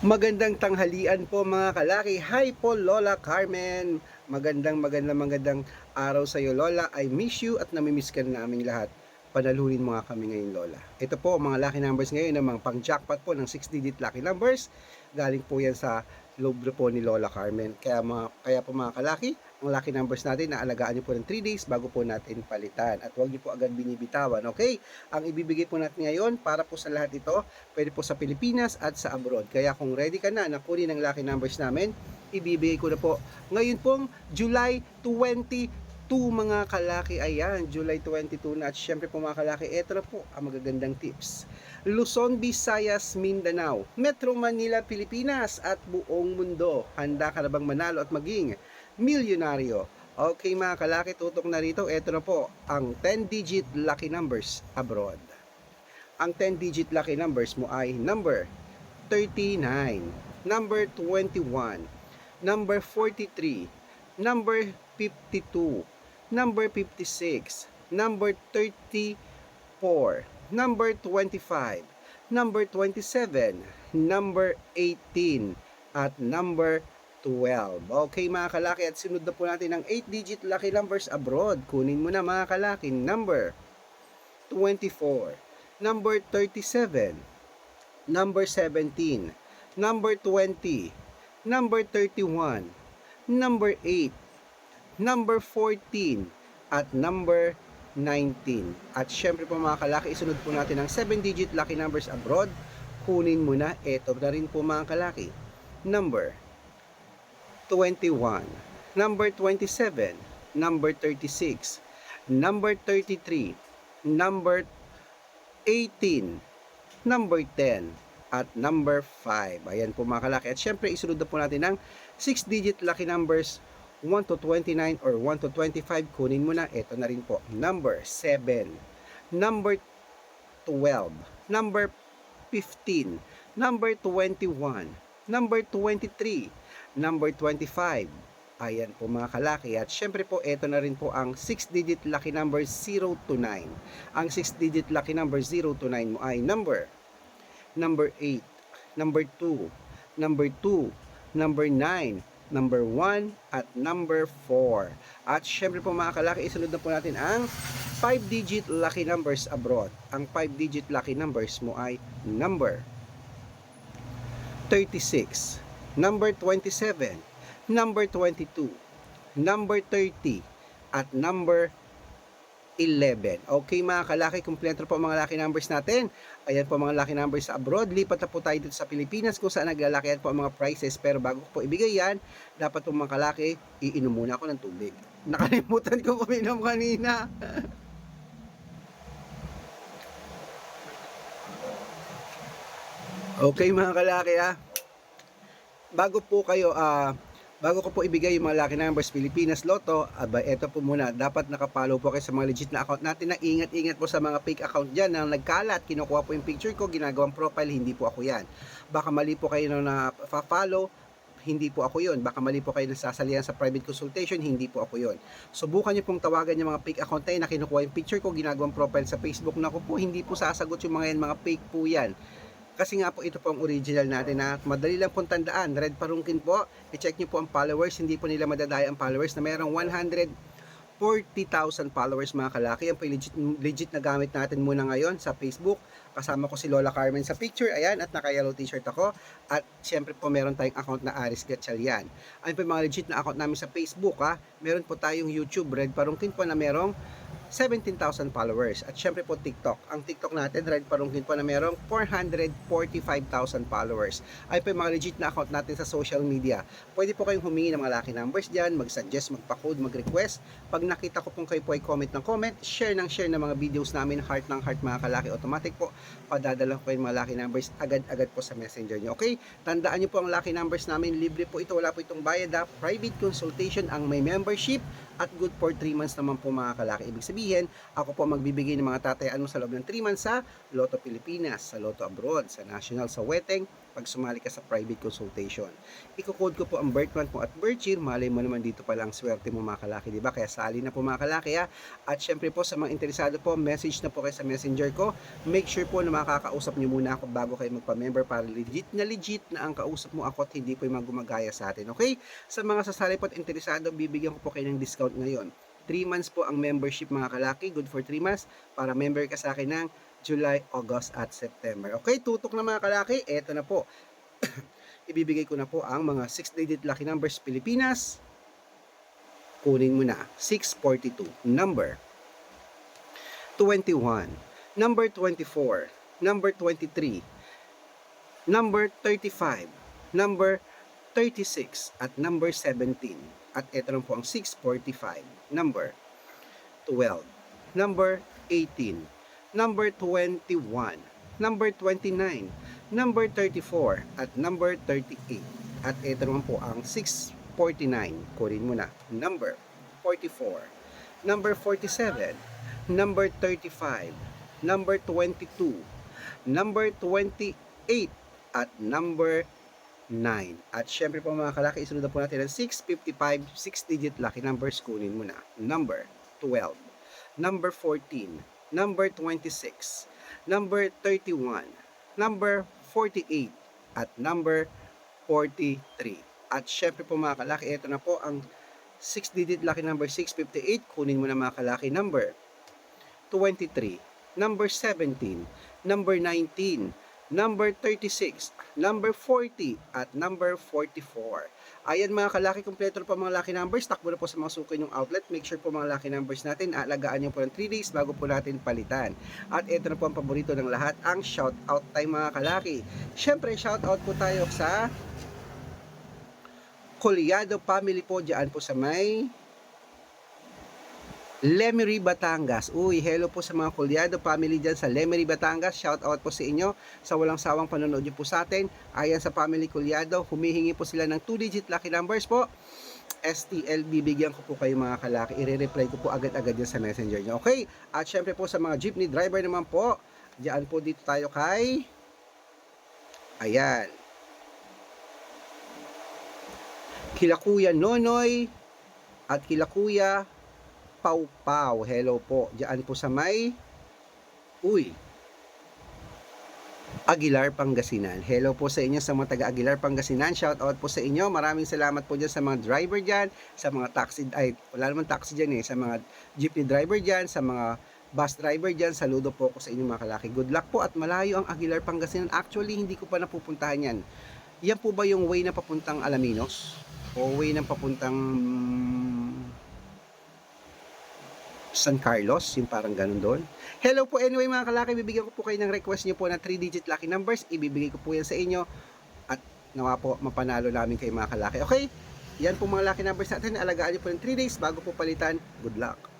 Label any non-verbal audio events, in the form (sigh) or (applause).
Magandang tanghalian po mga kalaki. Hi po Lola Carmen. Magandang magandang magandang araw sa iyo Lola. I miss you at namimiss ka namin lahat. Panalunin mo nga kami ngayon Lola. Ito po mga lucky numbers ngayon ng mga pang jackpot po ng 6 digit lucky numbers. Galing po yan sa libre po ni Lola Carmen. Kaya, mga, kaya po mga kalaki, ang lucky numbers natin, naalagaan niyo po ng 3 days bago po natin palitan. At huwag niyo po agad binibitawan, okay? Ang ibibigay po natin ngayon, para po sa lahat ito, pwede po sa Pilipinas at sa abroad. Kaya kung ready ka na na kunin ang lucky numbers namin, ibibigay ko na po. Ngayon pong July 22 mga kalaki. Ayan, July 22 na. At syempre po mga kalaki, ito na po ang magagandang tips. Luzon, Visayas, Mindanao, Metro Manila, Pilipinas at buong mundo. Handa ka na bang manalo at maging milyonaryo? Okay mga kalaki, tutok na rito. Ito na po ang 10-digit lucky numbers abroad. Ang 10-digit lucky numbers mo ay number 39, number 21, number 43, number 52, number 56, number 34, number 25, number 27, number 18, at number 12. Okay mga kalaki at sunod na po natin ang 8-digit lucky numbers abroad. Kunin mo na mga kalaki. Number 24, number 37, number 17, number 20, number 31, number 8, number 14, at number 19. At syempre po mga kalaki, isunod po natin ang 7-digit lucky numbers abroad. Kunin mo na, eto na rin po mga kalaki. Number 21, number 27, number 36, number 33, number 18, number 10, at number 5. Ayan po mga kalaki. At syempre, isunod na po natin ang 6-digit lucky numbers 1 to 29 or 1 to 25. Kunin mo na. Ito na rin po. Number 7, number 12, number 15, number 21, number 23, number 25. Ayan po mga kalaki. At syempre po, ito na rin po ang 6-digit lucky number 0 to 9. Ang 6-digit lucky number 0 to 9 mo ay number number 8, number 2, number 2, number 9, number 1, at number 4. At syempre po mga kalaki, isunod na po natin ang 5-digit lucky numbers abroad. Ang 5-digit lucky numbers mo ay number 36, number 27, number 22, number 30, at number 11. Okay mga kalaki, kumpleto po mga lucky numbers natin. Ayan po mga lucky numbers abroad. Lipat na po tayo dito sa Pilipinas kung saan naglalakihan po ang mga prices. Pero bago po ibigay yan, dapat po mga kalaki, iinom muna ako ng tubig. Nakalimutan ko uminom kanina. (laughs) okay mga kalaki ha. Bago po kayo, ah, Bago ko po ibigay yung mga lucky numbers Pilipinas Lotto, aba eto po muna, dapat nakapollow po kayo sa mga legit na account natin na ingat-ingat po sa mga fake account dyan na nagkalat, kinukuha po yung picture ko, ginagawang profile, hindi po ako yan. Baka mali po kayo na follow hindi po ako yon. Baka mali po kayo nasasalihan sa private consultation, hindi po ako yon. Subukan niyo pong tawagan yung mga fake account na na kinukuha yung picture ko, ginagawang profile sa Facebook na ko po, hindi po sasagot yung mga yan, mga fake po yan. Kasi nga po ito po ang original natin na madali lang pong tandaan. Red Parungkin po. I-check niyo po ang followers. Hindi po nila madadaya ang followers na mayroong 140,000 followers mga kalaki. Yan po legit, legit na gamit natin muna ngayon sa Facebook. Kasama ko si Lola Carmen sa picture. Ayan. At naka-yellow t-shirt ako. At syempre po meron tayong account na Aris Gatchalian. Ayun po yung mga legit na account namin sa Facebook ha. Meron po tayong YouTube Red Parungkin po na merong 17,000 followers. At syempre po TikTok. Ang TikTok natin, Red Parungkin po na merong 445,000 followers. Ay po yung mga legit na account natin sa social media. Pwede po kayong humingi ng mga lucky numbers dyan, mag-suggest, magpa-code, mag-request. Pag nakita ko pong kayo po ay comment ng comment, share ng share ng mga videos namin, heart ng heart mga kalaki, automatic po, padadala ko yung mga lucky numbers agad-agad po sa messenger nyo. Okay? Tandaan nyo po ang lucky numbers namin, libre po ito, wala po itong bayad ha. Private consultation ang may membership at good for 3 months naman po mga kalaki. Ibig sabihin, ako po magbibigay ng mga tatayaan mo sa loob ng 3 months sa Lotto Pilipinas, sa Lotto Abroad, sa National, sa Weteng, pag sumali ka sa private consultation. Iko-code ko po ang birth month mo at birth year. Malay mo naman dito pa lang swerte mo mga kalaki, di ba? Kaya sali na po mga kalaki ha. At syempre po sa mga interesado po, message na po kayo sa messenger ko. Make sure po na makakausap nyo muna ako bago kayo magpa-member para legit na legit na ang kausap mo ako at hindi po yung mga sa atin. Okay? Sa mga sasali po at interesado, bibigyan ko po kayo ng discount ngayon. 3 months po ang membership mga kalaki. Good for 3 months para member ka sa akin ng July, August at September. Okay, tutok na mga kalaki. Eto na po. (coughs) Ibibigay ko na po ang mga 6-digit lucky numbers Pilipinas. Kunin mo na. 642. Number 21. Number 24. Number 23. Number 35. Number 36. At number 17. At ito lang po ang 645. Number 12. Number 18 number 21, number 29, number 34, at number 38. At ito naman po ang 649. Kunin mo na. Number 44, number 47, number 35, number 22, number 28, at number 9. At syempre po mga kalaki, isunod na po natin ang 655, 6-digit lucky numbers. Kunin mo na. Number 12, number 14, number 26, number 31, number 48, at number 43. At syempre po mga kalaki, ito na po ang 6-digit lucky number 658. Kunin mo na mga kalaki number 23, number 17, number 19, number 36, number 40, at number 44. Ayan mga kalaki, kompleto po mga lucky numbers. Takbo na po sa mga suki yung outlet. Make sure po mga lucky numbers natin, alagaan nyo po ng 3 days bago po natin palitan. At ito na po ang paborito ng lahat, ang shout out time mga kalaki. Siyempre, shout out po tayo sa Colyado family po dyan po sa may Lemery, Batangas. Uy, hello po sa mga Colyado family dyan sa Lemery, Batangas. Shout out po sa inyo sa walang sawang panonood nyo po sa atin. Ayan sa family Colyado, humihingi po sila ng 2-digit lucky numbers po. STL, bibigyan ko po kayo mga kalaki. I-reply ko po agad-agad yan sa messenger nyo. Okay? At syempre po sa mga jeepney driver naman po, diyan po dito tayo kay... Ayan. Kila Kuya Nonoy at kila Kuya Pau Pau. Hello po. Diyan po sa may Uy. Aguilar Pangasinan. Hello po sa inyo sa mga taga Aguilar Pangasinan. Shout out po sa inyo. Maraming salamat po dyan sa mga driver dyan, sa mga taxi, ay wala naman taxi dyan eh, sa mga jeepney driver dyan, sa mga bus driver dyan. Saludo po ko sa inyo mga kalaki. Good luck po at malayo ang Aguilar Pangasinan. Actually, hindi ko pa napupuntahan yan. Yan po ba yung way na papuntang Alaminos? O way na papuntang San Carlos, yung parang ganun doon. Hello po anyway mga kalaki, bibigyan ko po kayo ng request nyo po na 3-digit lucky numbers. Ibibigay ko po yan sa inyo at nawa po mapanalo namin kayo mga kalaki. Okay? Yan po mga lucky numbers natin. Alagaan nyo po ng 3 days bago po palitan. Good luck!